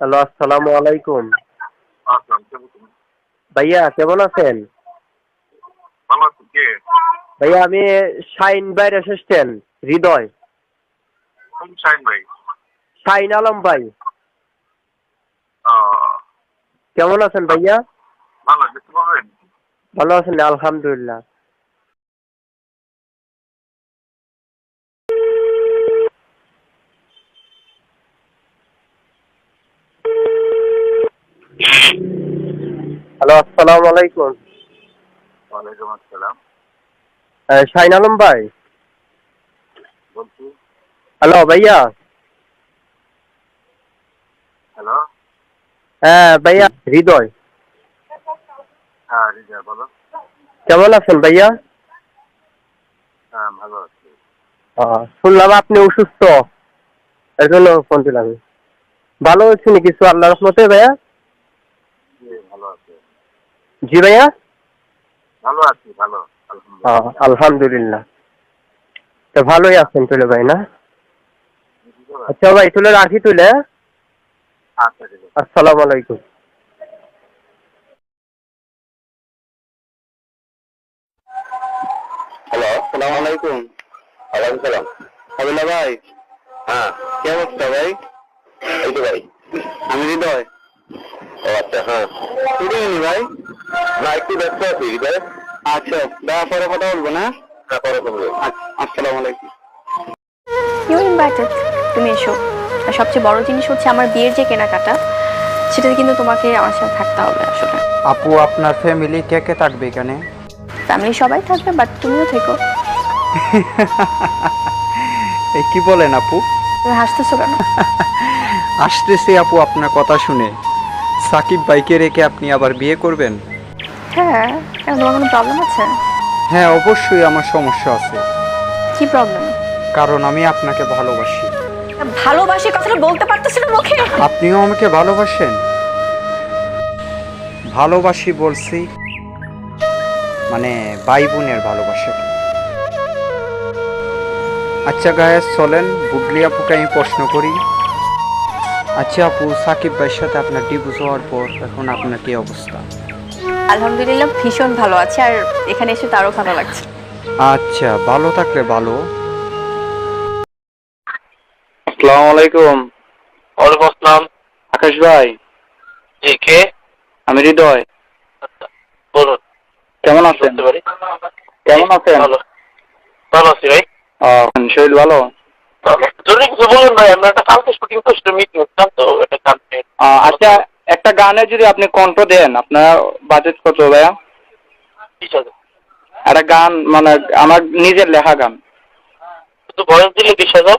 Hello আসসালামু আলাইকুম। ভাইয়া কেমন আছেন? ভাইয়া আমি শাইন ভাইয়ের অ্যাসিস্ট্যান্ট হৃদয়। শাইন ভাই? শাইন আলম ভাই। কেমন আছেন ভাইয়া? ভালো আছেন আলহামদুলিল্লাহ। হ্যালো আসসালামু আলাইকুম। ওয়ালাইকুম আসসালাম। শাইন আলম ভাই? হ্যালো ভাইয়া? হ্যালো? হ্যাঁ ভাইয়া হৃদয়। হ্যাঁ কেমন আছেন ভাইয়া? হ্যাঁ ভালো আছি। শুনলাম আপনি অসুস্থ। এর জন্য ফোন দিলাম। ভালো হচ্ছেন কিছু আল্লাহ রহমতে ভাইয়া? ভালো আছি। জি ভাইয়া? ভালো আছি ভালো। আলহামদুলিল্লাহ। তো ভালোই আছেন তুলে ভাই না? আচ্ছা ভাই তুলে রাখি তুলে। আছে আসসালামু আলাইকুম। হ্যালো আসসালামু আলাইকুম। ওয়ালাইকুম সালাম। আবিল্লা ভাই? হ্যাঁ। কি অবস্থা ভাই? এই তো ভাই। আমি হৃদয়। ও আচ্ছা হ্যাঁ। ভাই? না একটু ব্যস্ত আছি হৃদয়। আচ্ছা দেখা পরে কথা বলব না? হ্যাঁ পরে বলব। আচ্ছা, আসসালামু আলাইকুম। ইউ ইনভাইটেড তুমি এসো। আর সবচেয়ে বড় জিনিস হচ্ছে আমার বিয়ের যে কেনাকাটা সেটাতে কিন্তু তোমাকে আমার সাথে থাকতে হবে আসলে। আপু আপনার ফ্যামিলি কে কে থাকবে এখানে? ফ্যামিলি সবাই থাকবে বাট তুমিও থেকো। এই কি বলেন আপু? হাসতেছো কেন? আসতেছে আপু আপনার কথা শুনে। সাকিব ভাইকে রেখে আপনি আবার বিয়ে করবেন? হ্যাঁ কেন তোমার কোনো প্রবলেম আছে? হ্যাঁ অবশ্যই আমার সমস্যা আছে। কি প্রবলেম কারণ আমি আপনাকে ভালোবাসি। ভালোবাসি কথাটা বলতে পারতেছি না মুখে। আপনিও আমাকে ভালোবাসেন? ভালোবাসি বলছি মানে ভাই বোনের ভালোবাসা। আচ্ছা গায়ে চলেন বুগলি আপুকে আমি প্রশ্ন করি। আচ্ছা আপু সাকিব ভাইয়ের সাথে আপনার ডিভোর্স হওয়ার পর এখন আপনার কি অবস্থা? আলহামদুলিল্লাহ ভীষণ ভালো আছে আর এখানে এসে তারও ভালো লাগছে। আচ্ছা ভালো থাকলে ভালো। আসসালামু আলাইকুম। ওয়ালাইকুম আসসালাম আকাশ ভাই। জি কে? আমি হৃদয়। আচ্ছা বলুন। কেমন আছেন? কেমন আছেন? ভালো। ভালো আছি ভাই। আহ, শরীর ভালো? ভালো। জরুরি কিছু বলুন ভাই আমরা একটা কালকে শুটিং করছি মিটিং তো এটা কালকে। আচ্ছা একটা গানে যদি আপনি কণ্ঠ দেন আপনার বাজেট কত ভাইয়া? একটা গান মানে আমার নিজের লেখা গান। বয়স দিলে বিশ হাজার?